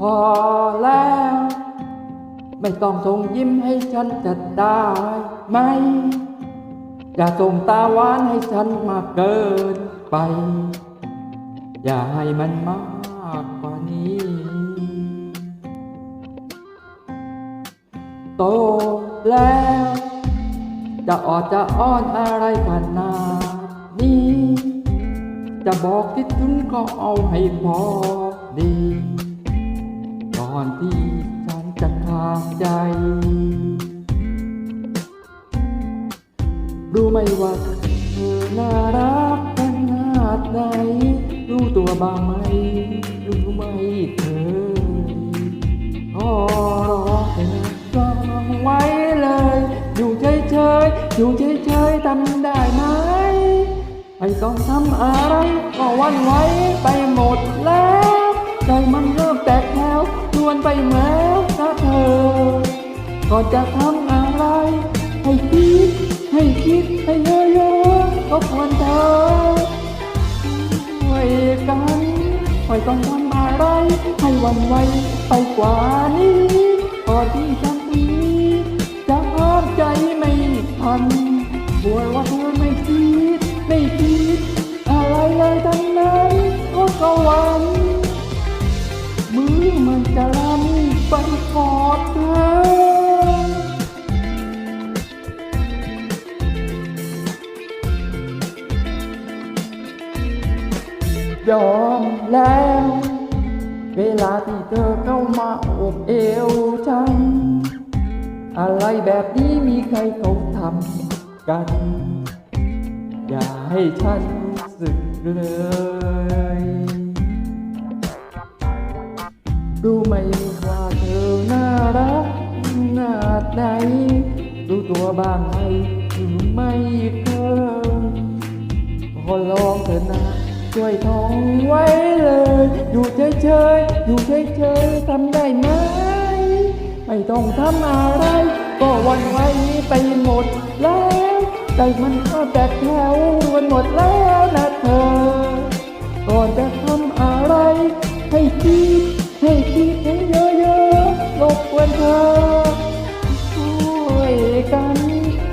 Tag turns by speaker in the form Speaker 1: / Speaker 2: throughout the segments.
Speaker 1: พอแล้ว ไม่ต้องส่งยิ้มให้ฉันจะได้ไหม อย่าส่งตาหวานให้ฉันมากเกินไป อย่าให้มันมากกว่านี้ โตแล้ว จะออดจะอ้อนอะไรกันนาดนี้ จะบอกคิดถึงก็เอาให้พอดี ที่ฉันจะขาดใจ รู้ไหมว่าเธอน่ารักขนาดไหนรู้ตัวบ้างไหม รู้ไหมเธอขอร้องให้นะฟังไว้เลย อยู่เฉยๆอยู่เฉยๆทำได้ไหมไม่ต้องทำอะไรก็วันไว้ไปหมดแล้วใจมัน ไปแม้นะเธอก่อนจะทำอะไร ให้คิด ให้คิดให้เยอะๆก็ควรเธอช่วยกันไม่ต้องทำอะไร ให้วันไวไปกว่านี้ก่อนที่ฉันนี้จะห้ามใจไม่ทันกลัวว่าเธอไม่คิด ไม่คิด อะไรเลยทั้งนั้นก็กวันมือมันจะลัน ไปกอดเธอยอมแล้ว เวลาที่เธอเข้ามาอบเอวฉัน อะไรแบบนี้มีใครเขาทำกัน อย่าให้ฉันสึกเลย รู้ไหมว่าเธอน่ารักนาดไหน รู้ตัวบ้างไหมหรือไม่เคยขอลองเถอะนะช่วยท่องไว้เลย อยู่เฉยๆอยู่เฉยๆทำได้ไหม ไม่ต้องทำอะไร ก็วันไหวไปหมดแล้วใจมันก็แตกแถวกันหมดแล้วนะเธอ ก่อนจะทำอะไรให้คิด ให้คิดให้เยอะๆรบกวนเธอช่วยกัน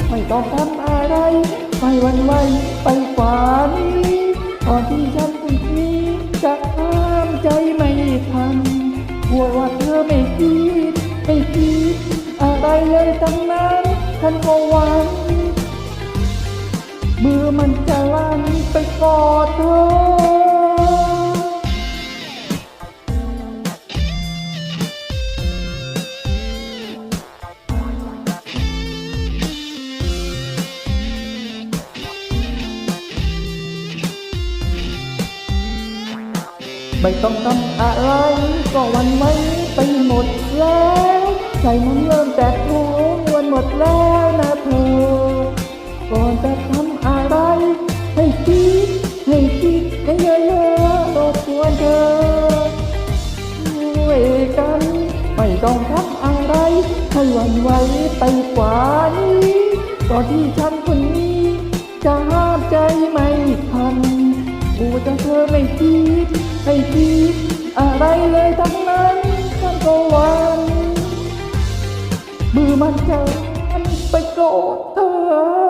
Speaker 1: ไม่ต้องทำอะไรไม่หวันไวไปกว่านี้ก่อนที่ฉันคนนี้จะห้ามใจไม่ทันกลัวว่าเธอไม่คิดไม่คิดอะไรเลยทั้งนั้นฉันก็หวังมือมันจะลั่นไปกอดเธอ ไม่ต้องทำอะไร ก็วันไหวไปหมดแล้วใจมันเริ่มแตกแถววันหมดแล้วนะเธอก่อนจะทำอะไร ให้คิดให้คิดให้เยอะๆรบกวนเธอช่วยกัน ไม่ต้องทำอะไร ให้วันไหวไปกว่านี้ก่อนที่ฉันคนนี้จะห้ามใจไม่ ไม่คิดอะไรเลยทั้งนั้นฉันก็หวันมือมันจะไปโกรธเธอ